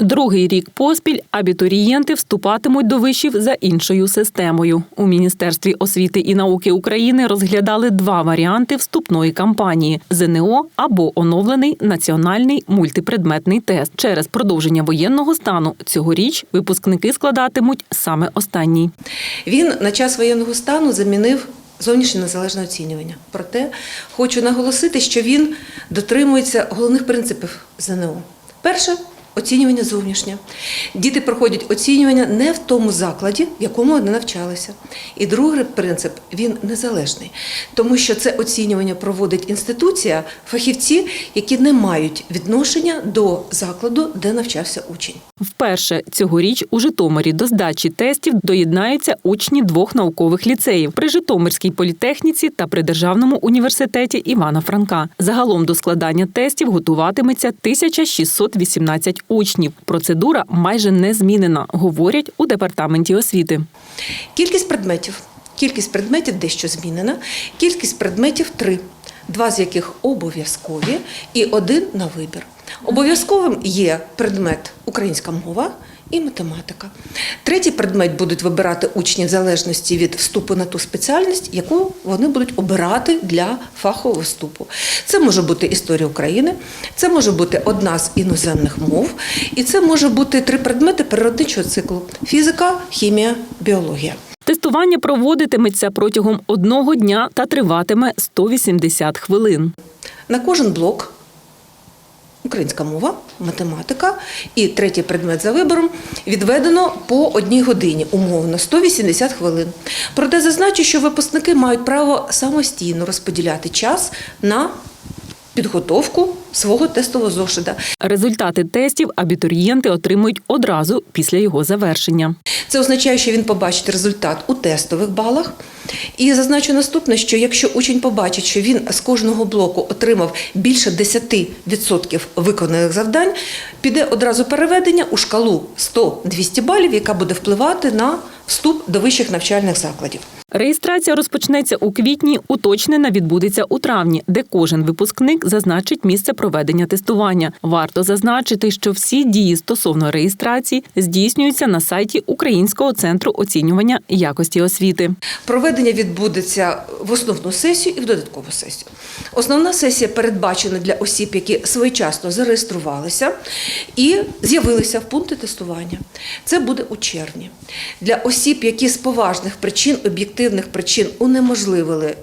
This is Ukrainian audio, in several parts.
Другий рік поспіль абітурієнти вступатимуть до вишів за іншою системою. У Міністерстві освіти і науки України розглядали два варіанти вступної кампанії: ЗНО або оновлений національний мультипредметний тест. Через продовження воєнного стану цьогоріч випускники складатимуть саме останній. Він на час воєнного стану замінив зовнішнє незалежне оцінювання. Проте хочу наголосити, що він дотримується головних принципів ЗНО. Перше оцінювання зовнішнє. Діти проходять оцінювання не в тому закладі, в якому вони навчалися. І другий принцип він незалежний, тому що це оцінювання проводить інституція, фахівці, які не мають відношення до закладу, де навчався учень. Вперше цьогоріч у Житомирі до здачі тестів доєднаються учні двох наукових ліцеїв при Житомирській політехніці та при Державному університеті Івана Франка. Загалом до складання тестів готуватиметься 1618 учнів. Процедура майже не змінена, говорять у департаменті освіти. Кількість предметів. Кількість предметів дещо змінена. Кількість предметів три, два з яких обов'язкові і один на вибір. Обов'язковим є предмет українська мова і математика. Третій предмет будуть вибирати учні в залежності від вступу на ту спеціальність, яку вони будуть обирати для фахового вступу. Це може бути історія України, це може бути одна з іноземних мов, і це може бути три предмети природничого циклу: фізика, хімія, біологія. Тестування проводитиметься протягом одного дня та триватиме 180 хвилин. На кожен блок українська мова, математика і третій предмет за вибором відведено по одній годині, умовно 180 хвилин. Проте зазначу, що випускники мають право самостійно розподіляти час на підготовку свого тестового зошита. Результати тестів абітурієнти отримують одразу після його завершення. Це означає, що він побачить результат у тестових балах. І зазначу наступне, що якщо учень побачить, що він з кожного блоку отримав більше 10% виконаних завдань, піде одразу переведення у шкалу 100-200 балів, яка буде впливати на вступ до вищих навчальних закладів. Реєстрація розпочнеться у квітні, уточнена відбудеться у травні, де кожен випускник зазначить місце проведення тестування. Варто зазначити, що всі дії стосовно реєстрації здійснюються на сайті Українського центру оцінювання якості освіти. Проведення відбудеться в основну сесію і в додаткову сесію. Основна сесія передбачена для осіб, які своєчасно зареєструвалися і з'явилися в пункти тестування. Це буде у червні. Для осіб, які з поважних причин, об'єктивних причин унеможливили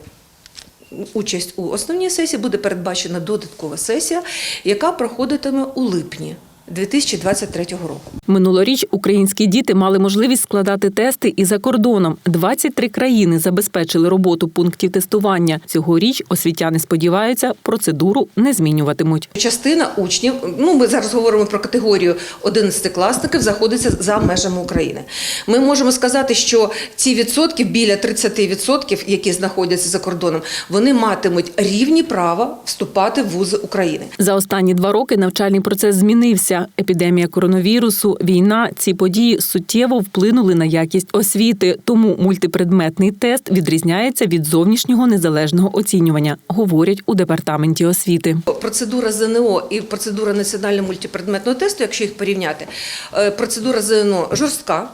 участь у основній сесії, буде передбачена додаткова сесія, яка проходитиме у липні 2023 року. Минулоріч українські діти мали можливість складати тести і за кордоном. 23 країни забезпечили роботу пунктів тестування. Цьогоріч освітяни сподіваються, процедуру не змінюватимуть. Частина учнів, ну ми зараз говоримо про категорію 11-класників, знаходиться за межами України. Ми можемо сказати, що ці відсотки, біля 30%, які знаходяться за кордоном, вони матимуть рівні права вступати в вузи України. За останні два роки навчальний процес змінився. Епідемія коронавірусу, війна, ці події суттєво вплинули на якість освіти. Тому мультипредметний тест відрізняється від зовнішнього незалежного оцінювання, говорять у департаменті освіти. Процедура ЗНО і процедура національного мультипредметного тесту, якщо їх порівняти, е, процедура ЗНО жорстка,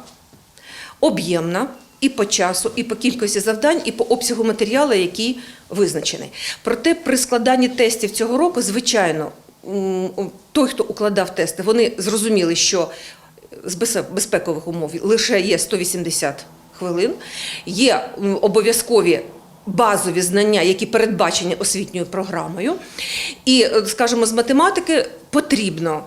об'ємна. І по часу, і по кількості завдань, і по обсягу матеріалу, який визначений. Проте при складанні тестів цього року, звичайно, той, хто укладав тести, вони зрозуміли, що з безпекових умов лише є 180 хвилин, є обов'язкові базові знання, які передбачені освітньою програмою. І, е, скажімо, з математики потрібно.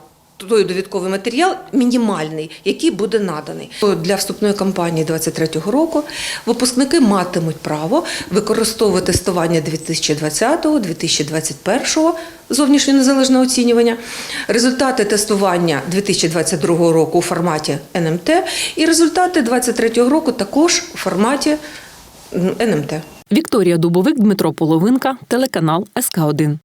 Той довідковий матеріал мінімальний, який буде наданий для вступної кампанії 2023 року. Випускники матимуть право використовувати тестування 2020-2021 зовнішнє незалежне оцінювання, результати тестування 2022 року у форматі НМТ і результати 2023 року також у форматі НМТ. Вікторія Дубовик, Дмитро Половинка, телеканал СК 1